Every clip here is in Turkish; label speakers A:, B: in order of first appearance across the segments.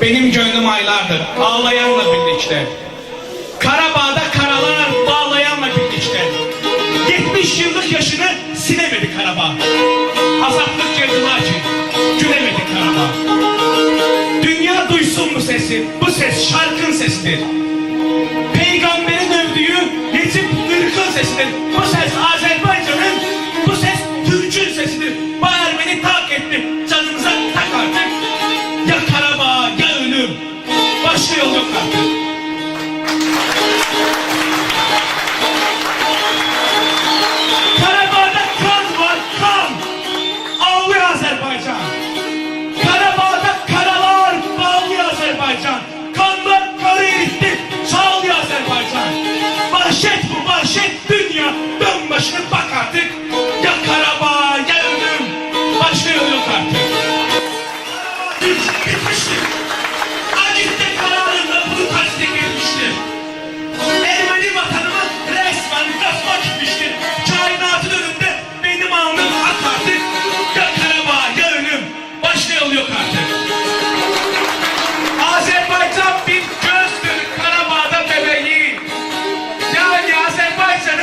A: Benim gönlüm aylardır ağlayanla birlikte. Karabağ'da karalar bağlayanla birlikte. 70 yıllık yaşını silemedi Karabağ. Azaplık cadılar için gülemedi Karabağ. Dünya duysun bu sesi, bu ses şarkın sesidir. Peygamberin övdüğü Necip Irk'ın sesidir. Bu ses Azerbaycan'ın,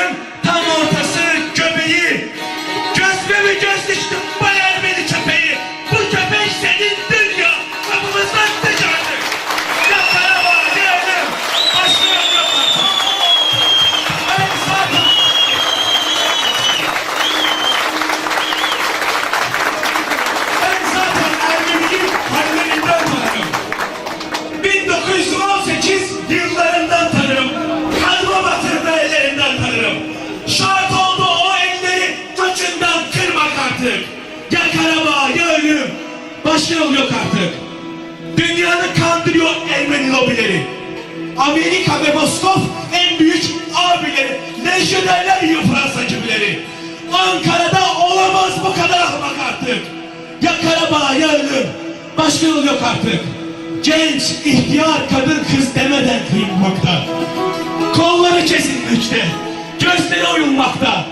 A: Amen. Karabağ ya ölüm. Başka yol yok artık. Dünyanı kandırıyor Ermeni lobileri. Amerika ve Moskov en büyük abileri. Lejyonerler yiyor Fransa gibileri. Ankara'da olamaz bu kadar ahmak artık. Ya Karabağ ya ölüm. Başka yol yok artık. Genç, ihtiyar, kadın, kız demeden kıyılmakta. Kolları kesilmekte. Gözleri oyulmakta.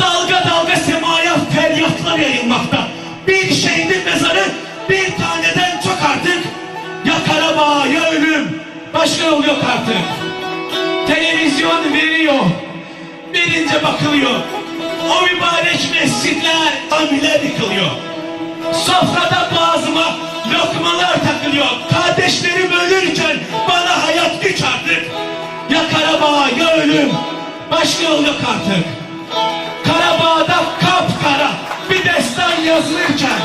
A: Dalga dalga semaya feryatlar yayılmakta. Bir şehidin mezarı bir taneden çok artık. Ya Karabağ ya ölüm. Başka yol yok artık. Televizyon veriyor. Birince bakılıyor. O mübarek mescitler, camiler yıkılıyor. Sofrada boğazıma lokmalar takılıyor. Kardeşlerim ölürken bana hayat güç artık. Ya Karabağ ya ölüm. Başka yol yok artık. Yazılırken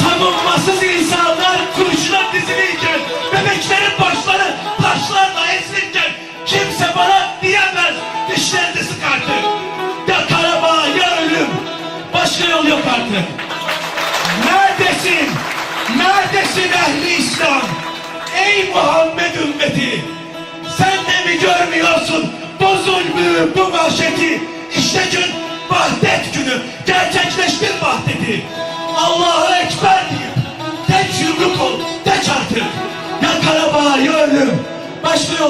A: savunmasız insanlar kurşuna dizilirken bebeklerin başları taşlarla ezilirken kimse bana diyemez dişlerini sık artık. Ya Karabağ ya ölüm. Başka yol yok artık. Neredesin? Neredesin ehli İslam? Ey Muhammed ümmeti! Sen de mi görmüyorsun bu bu vahşeti?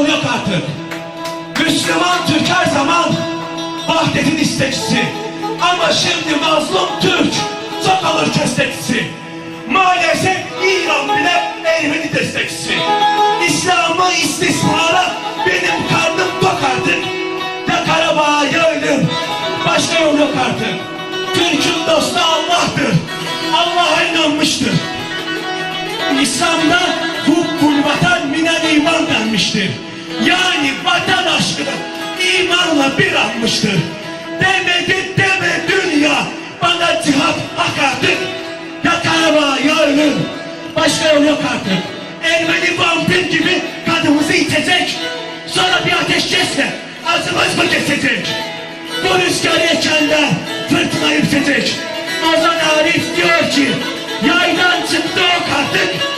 A: Yol yok artık. Müslüman Türk her zaman vahdetin istekçisi. Ama şimdi mazlum Türk çok alır köstekçisi. Maalesef İran bile Ermeni destekçisi. İslam'ı istismara benim karnım tok artık. Ya Karabağ ya ölüm. Başka yol yok artık. Türk'ün dostu Allah'tır. Allah'a inanmıştır. İslam'da hukkul vatan minel iman denmiştir. Yani vatan aşkını imanla bir almıştır. Demedi deme dünya bana cihat hak artık. Ya Karabağ ya ölüm. Başka yol yok artık. Ermeni vampir gibi kanımızı itecek. Sonra bir ateşkesle ağzımız mı kesecek? Bu rüzgar yekenler fırtına yükselecek. Ozan Arif diyor ki yaydan çıktı ok artık.